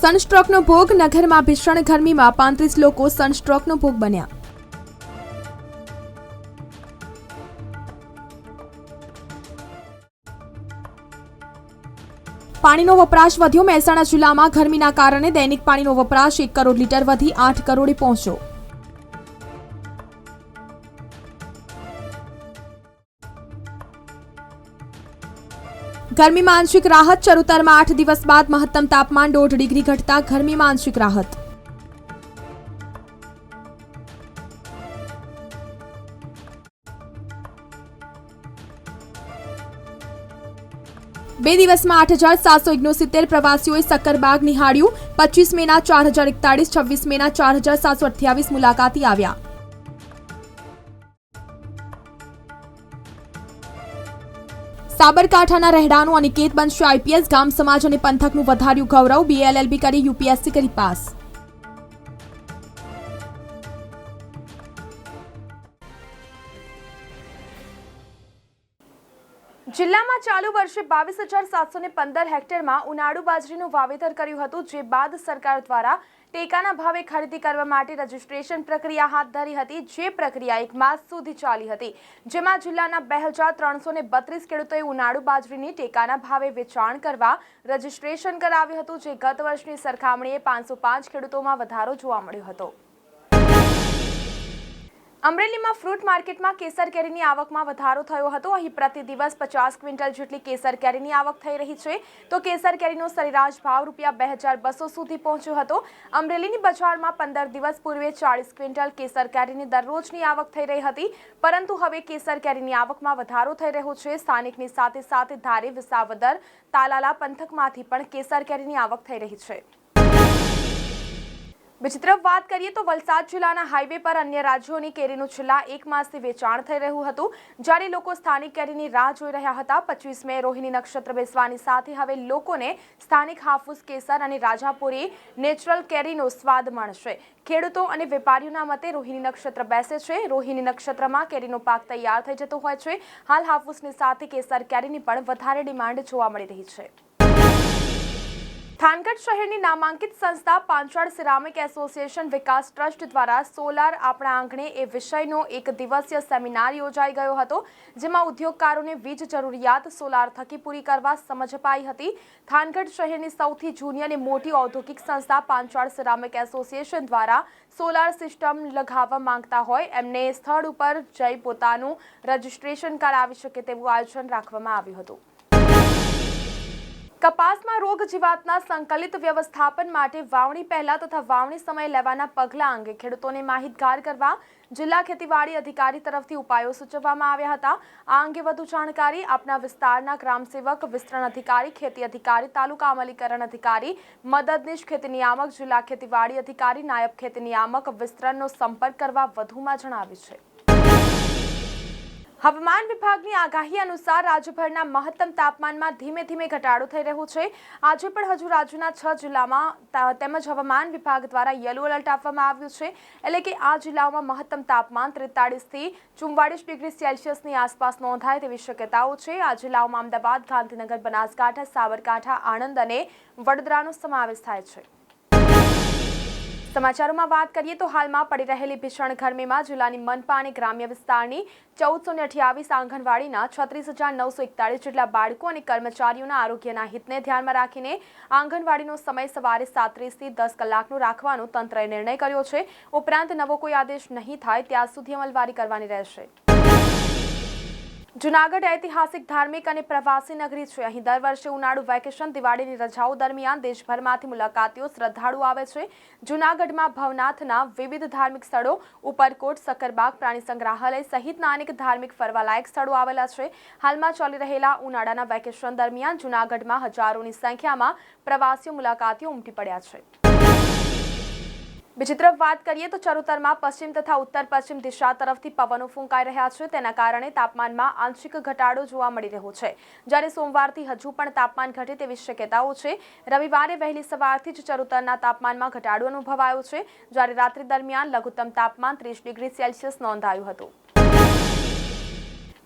સનસ્ટ્રોકનો ભોગ નગરમાં ભીષણ ગરમીમાં પાંત્રીસ લોકો સનસ્ટ્રોકનો ભોગ બન્યા. પાણીનો વપરાશ વધ્યો. મહેસાણા જિલ્લામાં ગરમીના કારણે દૈનિક પાણીનો વપરાશ એક કરોડ લીટર વધી આઠ કરોડે પહોંચ્યો. ગરમીમાં આંશિક રાહત, ચરોતરમાં આઠ દિવસ બાદ મહત્તમ તાપમાન દોઢ ડિગ્રી ઘટતા ગરમીમાં આંશિક રાહત. બે દિવસમાં આઠ હજાર સાતસો ઓગણસિત્તેર પ્રવાસીઓએ સક્કરબાગ નિહાળ્યું. પચીસ મેના ચાર હજાર એકતાળીસ, છવ્વીસ મેના ચાર હજાર સાતસો અઠ્યાવીસ મુલાકાતી આવ્યા. સાબરકાંઠાના રહેડાનું અનિકેત બનશે આઈપીએસ. ગામ સમાજ અને પંથકનું વધાર્યું ગૌરવ. બીએલએલબી કરી યુપીએસસી કરી પાસ. જિલ્લામાં ચાલુ વર્ષે બાવીસ હજાર સાતસો ને પંદર હેક્ટરમાં ઉનાળુ બાજરીનું વાવેતર કર્યું હતું, જે બાદ સરકાર દ્વારા ટેકાના ભાવે ખરીદી કરવા માટે રજીસ્ટ્રેશન પ્રક્રિયા હાથ ધરી હતી, જે પ્રક્રિયા એક માસ સુધી ચાલી હતી. જેમાં જિલ્લાના બે હજાર ત્રણસો ને બત્રીસ ખેડૂતોએ ઉનાળુ બાજરીની ટેકાના ભાવે વેચાણ કરવા રજીસ્ટ્રેશન કરાવ્યું હતું, જે ગત વર્ષની સરખામણીએ પાંચસો પાંચ ખેડૂતોમાં વધારો જોવા મળ્યો હતો. અમરેલીમાં ફ્રૂટ માર્કેટમાં કેસર કેરીની આવકમાં વધારો થયો હતો. અહીં પ્રતિ દિવસ પચાસ ક્વિન્ટલ જેટલી કેસર કેરીની આવક થઈ રહી છે. તો કેસર કેરીનો સરેરાશ ભાવ રૂપિયા બે હજાર બસો સુધી પહોંચ્યો હતો. અમરેલીની બજારમાં પંદર દિવસ પૂર્વે ચાળીસ ક્વિન્ટલ કેસર કેરીની દરરોજની આવક થઈ રહી હતી. પરંતુ હવે કેસર કેરીની આવકમાં વધારો થઈ રહ્યો છે. સ્થાનિકની સાથે સાથે ધારી વિસાવદર, તાલાલા પંથકમાંથી પણ કેસર કેરીની આવક થઈ રહી છે. બીજી તરફ વાત કરીએ તો વલસાડ જિલ્લાના હાઈવે પર અન્ય રાજ્યોની કેરીનું છેલ્લા એક માસથી વેચાણ થઈ રહ્યું હતું. જ્યારે લોકો સ્થાનિક કેરીની રાહ જોઈ રહ્યા હતા પચીસ મે રોહિણી નક્ષત્ર બેસવાની સાથે હવે લોકોને સ્થાનિક હાફૂસ કેસર અને રાજાપુરી નેચરલ કેરીનો સ્વાદ મળશે. ખેડૂતો અને વેપારીઓના મતે રોહિણી નક્ષત્ર બેસે છે. રોહિણી નક્ષત્રમાં કેરીનો પાક તૈયાર થઈ જતો હોય છે. હાલ હાફૂસની સાથે કેસર કેરીની પણ વધારે ડિમાન્ડ જોવા મળી રહી છે. થાનગઢ શહેરની નામાંકિત સંસ્થા Panchal ceramic association Vikas trust દ્વારા સોલાર આપણા આંગણે એ વિષયનો એક દિવસીય સેમિનાર યોજાઈ ગયો હતો, જેમાં ઉદ્યોગકારોને વીજ જરૂરિયાત સોલાર થકી પૂરી કરવા સમજ અપાઈ હતી. થાનગઢ શહેરની સૌથી જૂની અને મોટી ઔદ્યોગિક સંસ્થા પાંચાળ સિરામિક એસોસિએશન દ્વારા સોલાર સિસ્ટમ લગાવવા માંગતા હોય, એમને સ્થળ ઉપર જઈ પોતાનું રજિસ્ટ્રેશન કરાવી શકે તેવું આયોજન રાખવામાં આવ્યું હતું. કપાસમાં રોગ જીવાતના સંકલિત વ્યવસ્થાપન માટે વાવણી પહેલા તથા વાવણી સમયે લેવાના પગલાં અંગે ખેડૂતોને માહિતગાર કરવા જિલ્લા ખેતીવાડી અધિકારી તરફથી ઉપાયો સૂચવવામાં આવ્યા હતા. આ અંગે વધુ જાણકારી આપના વિસ્તારના ગ્રામસેવક, વિસ્તરણ અધિકારી, ખેતી અધિકારી, તાલુકા અમલીકરણ અધિકારી, મદદનીશ ખેતી નિયામક, જિલ્લા ખેતીવાડી અધિકારી, નાયબ ખેતી નિયામક વિસ્તરણનો સંપર્ક કરવા વધુમાં જણાવ્યું છે. હવામાન વિભાગની આગાહી અનુસાર રાજ્યભરના મહત્તમ તાપમાનમાં ધીમે ધીમે ઘટાડો થઈ રહ્યો છે. આજે પણ હજુ રાજ્યના છ જિલ્લામાં તેમજ હવામાન વિભાગ દ્વારા યલો એલર્ટ આપવામાં આવ્યું છે. એટલે કે આ જિલ્લાઓમાં મહત્તમ તાપમાન ત્રેતાળીસથી ચુમ્વાળીસ ડિગ્રી સેલ્સિયસની આસપાસ નોંધાય તેવી શક્યતાઓ છે. આ જિલ્લાઓમાં અમદાવાદ, ગાંધીનગર, બનાસકાંઠા, સાબરકાંઠા, આણંદ અને વડોદરાનો સમાવેશ થાય છે. સમાચારોમાં વાત કરીએ તો હાલમાં પડી રહેલી ભીષણ ગરમીમાં જિલ્લાની મનપા અને ગ્રામ્ય વિસ્તારની ચૌદસો ને અઠ્યાવીસ આંગણવાડીના છત્રીસ હજાર નવસો એકતાળીસ જેટલા બાળકો અને કર્મચારીઓના આરોગ્યના હિતને ધ્યાનમાં રાખીને આંગણવાડીનો સમય સવારે સાત્રીસથી દસ કલાકનો રાખવાનો તંત્રએ નિર્ણય કર્યો છે. ઉપરાંત નવો કોઈ આદેશ નહીં થાય, ત્યાં સુધી અમલવારી કરવાની રહેશે. જુનાગઢ ઐતિહાસિક, ધાર્મિક અને પ્રવાસી નગરી છે. અહીં દર વર્ષે ઉનાળુ વેકેશન દિવાળીની રજાઓ દરમિયાન દેશભરમાંથી મુલાકાતીઓ શ્રદ્ધાળુ આવે છે. જુનાગઢમાં ભવનાથના વિવિધ ધાર્મિક સ્થળો, ઉપરકોટ, સક્કરબાગ, પ્રાણી સંગ્રહાલય સહિતના અનેક ધાર્મિક ફરવાલાયક સ્થળો આવેલા છે. હાલમાં ચાલી રહેલા ઉનાળાના વેકેશન દરમિયાન જુનાગઢમાં હજારોની સંખ્યામાં પ્રવાસીઓ મુલાકાતીઓ ઉમટી પડ્યા છે. બીજી તરફ વાત કરીએ તો ચરોતરમાં પશ્ચિમ તથા ઉત્તર પશ્ચિમ દિશા તરફથી પવનો ફૂંકાઈ રહ્યા છે. તેના કારણે તાપમાનમાં આંશિક ઘટાડો જોવા મળી રહ્યો છે. જ્યારે સોમવારથી હજુ પણ તાપમાન ઘટે તેવી શક્યતાઓ છે. રવિવારે વહેલી સવારથી જ ચરોતરના તાપમાનમાં ઘટાડો અનુભવાયો છે. જ્યારે રાત્રિ દરમિયાન લઘુત્તમ તાપમાન ત્રીસ ડિગ્રી સેલ્સિયસ નોંધાયું હતું.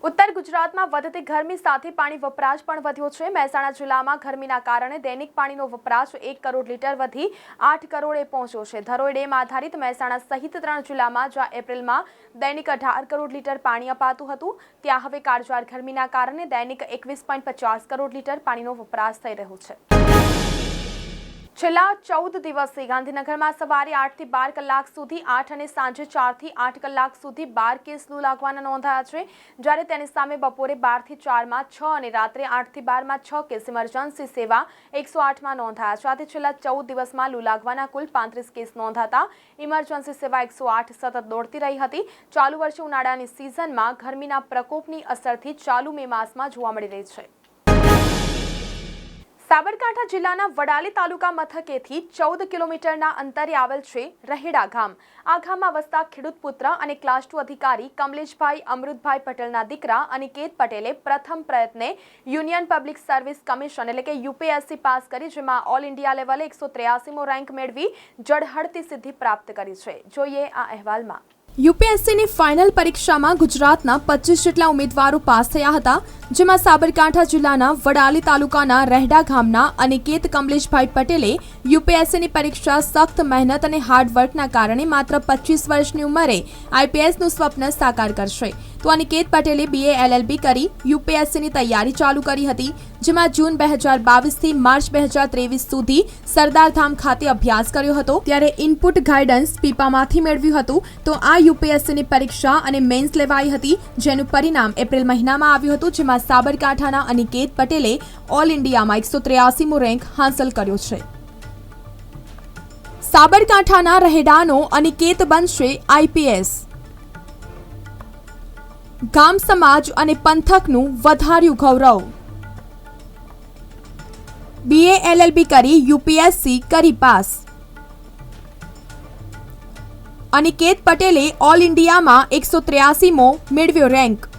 ઉત્તર ગુજરાતમાં વધતી ગરમી સાથે પાણી વપરાશ પણ વધ્યો છે. મહેસાણા જિલ્લામાં ગરમીના કારણે દૈનિક પાણીનો વપરાશ એક કરોડ લીટર વધી આઠ કરોડે પહોંચ્યો છે. ધરોઈ ડેમ આધારિત મહેસાણા સહિત ત્રણ જિલ્લામાં, જ્યાં એપ્રિલમાં દૈનિક અઢાર કરોડ લીટર પાણી અપાતું હતું, ત્યાં હવે કાળઝાળ ગરમીના કારણે દૈનિક એકવીસ પોઈન્ટ પચાસ કરોડ લીટર પાણીનો વપરાશ થઈ રહ્યો છે. છેલ્લા ચૌદ દિવસથી ગાંધીનગરમાં સવારે આઠથી બાર કલાક સુધી આઠ અને સાંજે ચારથી આઠ કલાક સુધી બાર કેસ લૂ લાગવાના નોંધાયા છે. જ્યારે તેની સામે બપોરે બારથી ચારમાં છ અને રાત્રે આઠથી બારમાં છ કેસ ઇમરજન્સી સેવા એકસો આઠમાં નોંધાયા છે. આથી છેલ્લા ચૌદ દિવસમાં લૂ લાગવાના કુલ પાંત્રીસ કેસ નોંધાતા ઇમરજન્સી સેવા એકસો આઠ સતત દોડતી રહી હતી. ચાલુ વર્ષે ઉનાળાની સિઝનમાં ગરમીના પ્રકોપની અસરથી ચાલુ મે માસમાં જોવા મળી રહી છે. સાબરકાંઠા જિલ્લાના વડાલી તાલુકા મથકેથી ચૌદ કિલોમીટરના અંતરે આવેલ છે રહેડા ગામ. આ ગામમાં વસતા ખેડૂત પુત્ર અને ક્લાસ ટુ અધિકારી કમલેશભાઈ, અમૃતભાઈ પટેલના દીકરા અનિકેત પટેલે પ્રથમ પ્રયત્ને યુનિયન પબ્લિક સર્વિસ કમિશન એટલે કે યુપીએસસી પાસ કરી, જેમાં ઓલ ઇન્ડિયા લેવલે એકસો ત્રેયાસીમો રેન્ક મેળવી જળહળતી સિદ્ધિ પ્રાપ્ત કરી છે. જોઈએ આ અહેવાલમાં. યુપીએસસીની ફાઇનલ પરીક્ષામાં ગુજરાતના પચીસ જેટલા ઉમેદવારો પાસ થયા હતા, જેમાં સાબરકાંઠા જિલ્લાના વડાલી તાલુકાના રહેડા ગામના અનિકેત કમલેશભાઈ પટેલે યુપીએસસીની પરીક્ષા સખ્ત મહેનત અને હાર્ડવર્કના કારણે માત્ર પચીસ વર્ષની ઉંમરે આઈપીએસનું સ્વપ્ન સાકાર કરશે. તો અનિકેત પટેલે બીએ એલએલબી કરી યુપીએસસીની તૈયારી ચાલુ કરી હતી, જેમાં જૂન બે હજાર બાવીસથી માર્ચ બે હજાર ત્રેવીસ સુધી સરદારધામ ખાતે અભ્યાસ કર્યો હતો. ત્યારે ઇનપુટ ગાઈડન્સ પીપામાંથી મેળવ્યું હતું. તો આ યુપીએસસીની પરીક્ષા અને મેન્સ લેવાઈ હતી, જેનું પરિણામ એપ્રિલ મહિનામાં આવ્યું હતું, જેમાં સાબરકાંઠાના અનિકેત પટેલે ઓલ ઇન્ડિયામાં એકસો ત્રેયાસીમો રેન્ક હાંસલ કર્યો છે. સાબરકાંઠાના રહેડાનો અનિકેત બનશે આઈપીએસ ગામ સમાજ અને પંથકનું વધાર્યું ગૌરવ. બીએ એલએલબી કરી યુપીએસસી કરી પાસ. અનિકેત પટેલે ઓલ ઇન્ડિયામાં એકસો ત્રેયાસીમો મેળવ્યો રેન્ક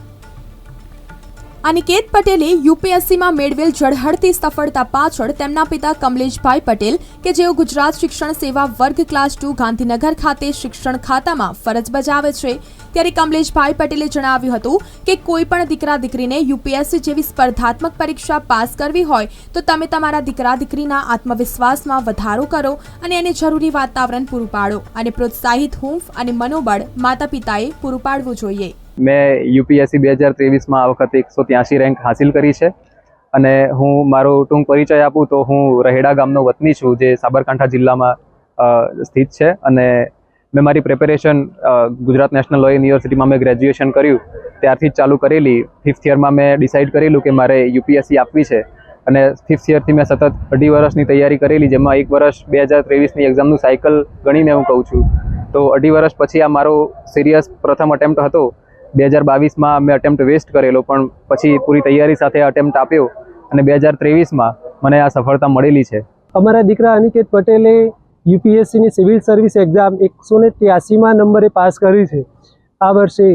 અનિકેત પટેલે યુપીએસસીમાં મેળવેલ ઝળહળતી સફળતા પાછળ તેમના પિતા કમલેશભાઈ પટેલ કે જેઓ ગુજરાત શિક્ષણ સેવા વર્ગ ક્લાસ ટુ ગાંધીનગર ખાતે શિક્ષણ ખાતામાં ફરજ બજાવે છે. ત્યારે કમલેશભાઈ પટેલે જણાવ્યું હતું કે કોઈ પણ દીકરા દીકરીને યુપીએસસી જેવી સ્પર્ધાત્મક પરીક્ષા પાસ કરવી હોય તો તમે તમારા દીકરા દીકરીના આત્મવિશ્વાસમાં વધારો કરો અને એને જરૂરી વાતાવરણ પૂરું પાડો અને પ્રોત્સાહિત હૂંફ અને મનોબળ માતા પિતાએ પૂરું પાડવું જોઈએ. મેં યુપીએસસી બે હજાર ત્રેવીસમાં આ વખતે એકસો ત્યાંસી રેન્ક હાસિલ કરી છે. અને હું મારો ટૂંક પરિચય આપું તો હું રહેડા ગામનો વતની છું, જે સાબરકાંઠા જિલ્લામાં સ્થિત છે. અને મેં મારી પ્રિપેરેશન ગુજરાત નેશનલ લો યુનિવર્સિટીમાં મેં ગ્રેજ્યુએશન કર્યું. ત્યારથી જ ચાલુ કરેલી. ફિફ્થ યરમાં મેં ડિસાઇડ કરેલું કે મારે યુપીએસસી આપવી છે. અને ફિફ્થ યરથી મેં સતત અઢી વર્ષની તૈયારી કરેલી, જેમાં એક વર્ષ બે હજાર ત્રેવીસની એક્ઝામનું સાયકલ ગણીને હું કહું છું. તો અઢી વર્ષ પછી આ મારો સિરિયસ પ્રથમ અટેમ્પ્ટ હતો. બે હજાર બાવીસમાં મેં અટેમ્પ્ટ વેસ્ટ કરેલો, પણ પછી પૂરી તૈયારી સાથે અટેમ્પ્ટ આપ્યો અને બે હજાર ત્રેવીસમાં મને આ સફળતા મળેલી છે. અમારા દીકરા અનિકેત પટેલે યુપીએસસીની સિવિલ સર્વિસ એક્ઝામ એકસો ને ત્યાસીમાં નંબરે પાસ કરી છે આ વર્ષે,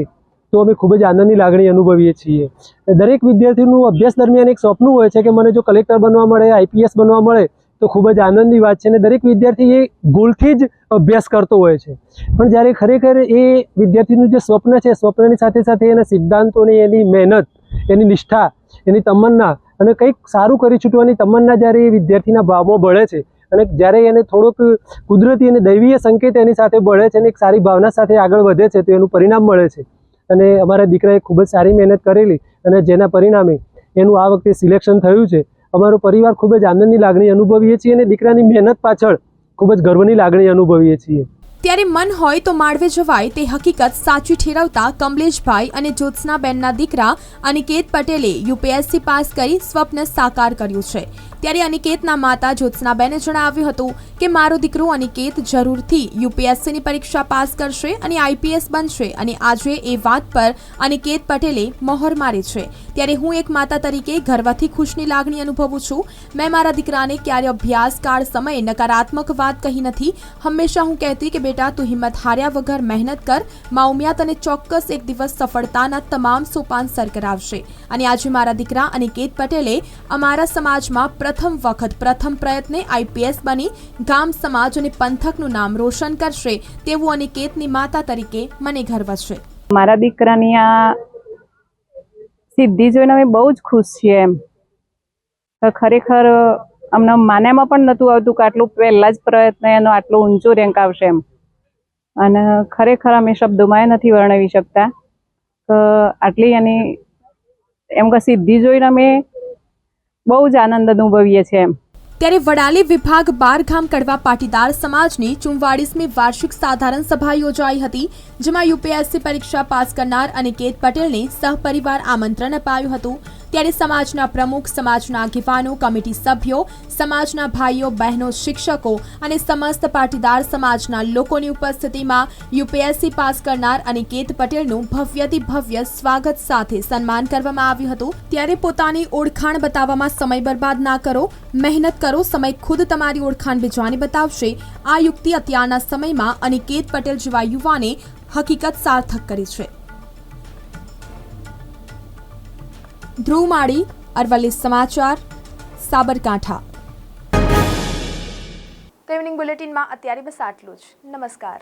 તો અમે ખૂબ જ આનંદની લાગણી અનુભવીએ છીએ. દરેક વિદ્યાર્થીનું અભ્યાસ દરમિયાન એક સ્વપ્ન હોય છે કે મને જો કલેક્ટર બનવા મળે આઈપીએસ બનવા મળે તો ખૂબ જ આનંદની વાત છે અને દરેક વિદ્યાર્થી એ ગોલથી જ અભ્યાસ કરતો હોય છે. પણ જ્યારે ખરેખર એ વિદ્યાર્થીનું જે સ્વપ્ન છે, સ્વપ્નની સાથે સાથે એના સિદ્ધાંતોની એની મહેનત, એની નિષ્ઠા, એની તમન્ના અને કંઈક સારું કરી છૂટવાની તમન્ના જ્યારે એ વિદ્યાર્થીના ભાવમાં બળે છે અને જ્યારે એને થોડોક કુદરતી અને દૈવીય સંકેત એની સાથે બળે છે અને એક સારી ભાવના સાથે આગળ વધે છે, તો એનું પરિણામ મળે છે. અને અમારા દીકરાએ ખૂબ જ સારી મહેનત કરેલી અને જેના પરિણામે એનું આ વખતે સિલેક્શન થયું છે. અમારો પરિવાર ખૂબ જ આનંદની લાગણી અનુભવીએ છીએ અને દીકરાની મહેનત પાછળ ખૂબ જ ગર્વની લાગણી અનુભવીએ છીએ. ત્યારે મન હોય તો માળવે જવાય, તે હકીકત સાચી ઠેરવતા કમલેશભાઈ અને જ્યોત્સનાબેનના દીકરા અનિકેત પટેલે યુપીએસસી પાસ કરી સ્વપ્ન સાકાર કર્યું છે. ત્યારે અનિકેતના માતા જ્યોત્સનાબેને જણાવ્યું હતું કે, મારો દીકરો અનિકેત જરૂરથી યુપીએસસીની પરીક્ષા પાસ કરશે અને આઈપીએસ બનશે અને આજે એ વાત પર અનિકેત પટેલે મહોર મારી છે. ત્યારે હું એક માતા તરીકે ગર્વથી ખુશની લાગણી અનુભવું છું. મેં મારા દીકરાને ક્યારે અભ્યાસકાળ સમયે નકારાત્મક વાત કહી નથી. હંમેશા હું કહેતી કે બેટા, તું હિંમત હાર્યા વગર મહેનત કર. મા ઉમિયા તને ચોક્કસ એક દિવસ સફળતાના તમામ સોપાન સર કરાવશે. અને આજે મારા દીકરા અનિકેત પટેલે અમારા સમાજમાં પ્રથમ વખત પ્રથમ પ્રયત્ને આઈપીએસ બની ગામ સમાજ અને પંથકનું નામ રોશન કરશે. તેવું અનિકેતની માતા તરીકે મને ગર્વ છે. મારા દીકરાની આ સિદ્ધિ જોઈને અમે બહુ જ ખુશ છીએ એમ. ખરેખર અમને માન્યામાં પણ નહોતું આવતું કે આટલું પહેલા જ પ્રયત્ન એનો આટલો ઊંચો રેન્ક આવશે એમ. અને ખરેખર અમે શબ્દોમાં નથી વર્ણવી શકતા તો આટલી એની એમ કે સિદ્ધિ જોઈને અમે બહુ જ આનંદ અનુભવીએ છીએ એમ. ત્યારે વડાલી વિભાગ બારગામ કડવા પાટીદાર સમાજની ચુમ્વાળીસમી વાર્ષિક સાધારણ સભા યોજાઈ હતી, જેમાં યુપીએસસી પરીક્ષા પાસ કરનાર અનિકેત પટેલને સહપરિવાર આમંત્રણ અપાયું હતું. ત્યારે સમાજના પ્રમુખ, સમાજના આગેવાનો, કમિટી સભ્યો, સમાજના ભાઈઓ, બહેનો, શિક્ષકો અને સમસ્ત પાટીદાર સમાજના લોકોની ઉપસ્થિતિમાં યુપીએસસી પાસ કરનાર અનિકેત પટેલનું ભવ્યથી ભવ્ય સ્વાગત સાથે સન્માન કરવામાં આવ્યું હતું. ત્યારે પોતાની ઓળખાણ બતાવવામાં સમય બરબાદ ના કરો, મહેનત કરો સમય ખુદ તમારી ઓળખાણ બીજાને બતાવશે. આ યુક્તિ અત્યારના સમયમાં અનિકેત પટેલ જેવા યુવાને હકીકત સાર્થક કરી છે. ધ્રુવ માળી, અરવલ્લી સમાચાર, સાબરકાંઠા. તો ઇવનિંગ બુલેટિનમાં અત્યારે બસ આટલું જ. નમસ્કાર.